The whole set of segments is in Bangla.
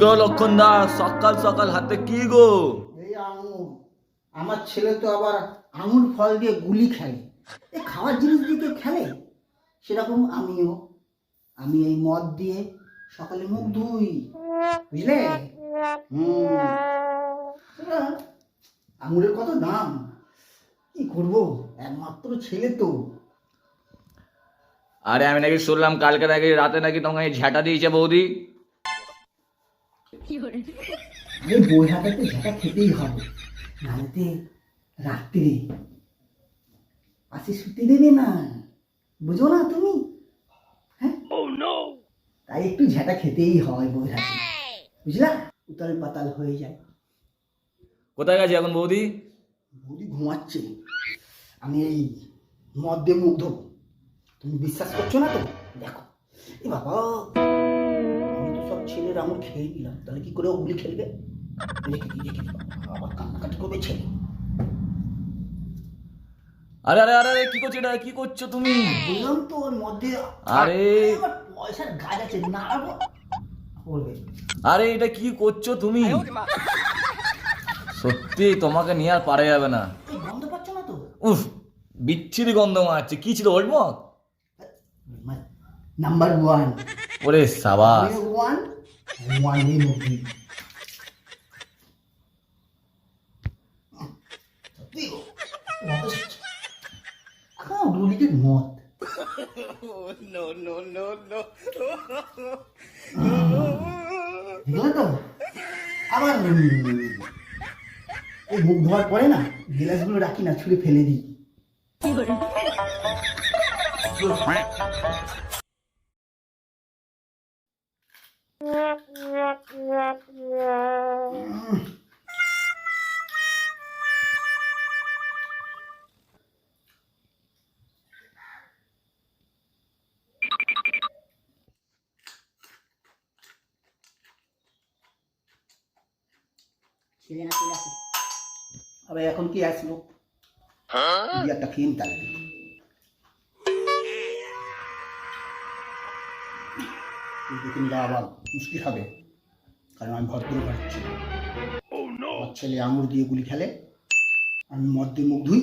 গো লক্ষণ দাস সকাল সকাল হাতে কি গো? এই আঙুর আমার ছেলে তো আবার আঙুর ফল দিয়ে গুলি খেলে। এই খাওয়ার জিনিস দিয়ে খেলে? সেরকম আমিও। আমি এই মদ দিয়ে সকালে মুখ ধুই। বুঝলে? হুম। এরা আঙুরের কত দাম? কি করব? একমাত্র ছেলে তো। আরে আমি নাকি শুনলাম কালকে নাকি রাতে নাকি তোমাকে ঝাঁটা দিয়েছে বৌদি। আরে বই হাতে ঝাঁটা খেতেই হবে। নাহলে রাত্রে। পাশে শুতে দেবে না। বুঝো না তুমি? হ্যাঁ? তাই একটু ঝাঁটা খেতেই হয় বই হাতে বুঝলা? উতাল পাতাল হয়ে যায়। কোথায় গেছে এখন বৌদি? বৌদি ঘুমাচ্ছে। আমি এই মদ দিয়ে মুখ ধোবো তুমি বিশ্বাস করছ না তো? দেখো। এ বাবা! আমল খেয়ে নিলাম। তাহলে কি করে ওগুলি খেলবে? রেখে দিই রেখে দিই আবার কান্নাকাটি করবে ছেলে। আরে আরে আরে কি করছ এটা? কি করছ তুমি? বললাম তো ওর মধ্যে আরে। পয়সার গাছ আছে নাড়াবো। আরে এটা কি করছ তুমি? সত্যি তোমাকে নিয়ে আর পারা যাবে না। গন্ধ পাচ্ছ না তো? উফ বিচ্ছিরি গন্ধ মারছে কি ছিল ওল্ড মগ নাম্বার ওয়ান ওরে সাবাস। ওয়ান ওয়ান এই মুভি সত্যি গো, মদ এসেছে। এখন ডুপ্লিকেট মদ দেখলে তো আবার উম, এই মুখ ধোয়ার পরে না গ্লাসগুলো রাখি না ছুঁড়ে ফেলে দিই। ছেলে না চলে আসে আবার এখন কি আসলো বিয়ারটা খেয়ে নিতে হবে এই দেখে নিলে আবার মুশকিল হবে, কারণ আমি পাচ্ছি আমার ছেলে আঙুর দিয়ে গুলি খেলে, আমি মদ দিয়ে মুখ ধুই,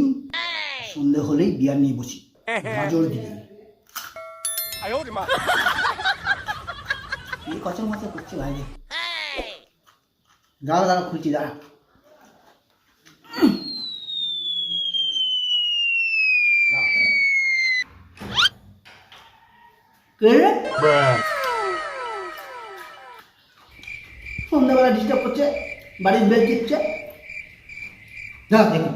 সন্ধে হলেই বিয়ার নিয়ে বসি, গাজর দিয়ে। এই কচর মচর করছে বাইরে দাঁড়া দাঁড়া খুঁজছি দাঁড়া। কে? সন্ধ্যাবেলা ডিস্টার্ব করছে বাড়ির বেল দিচ্ছে যা দেখুন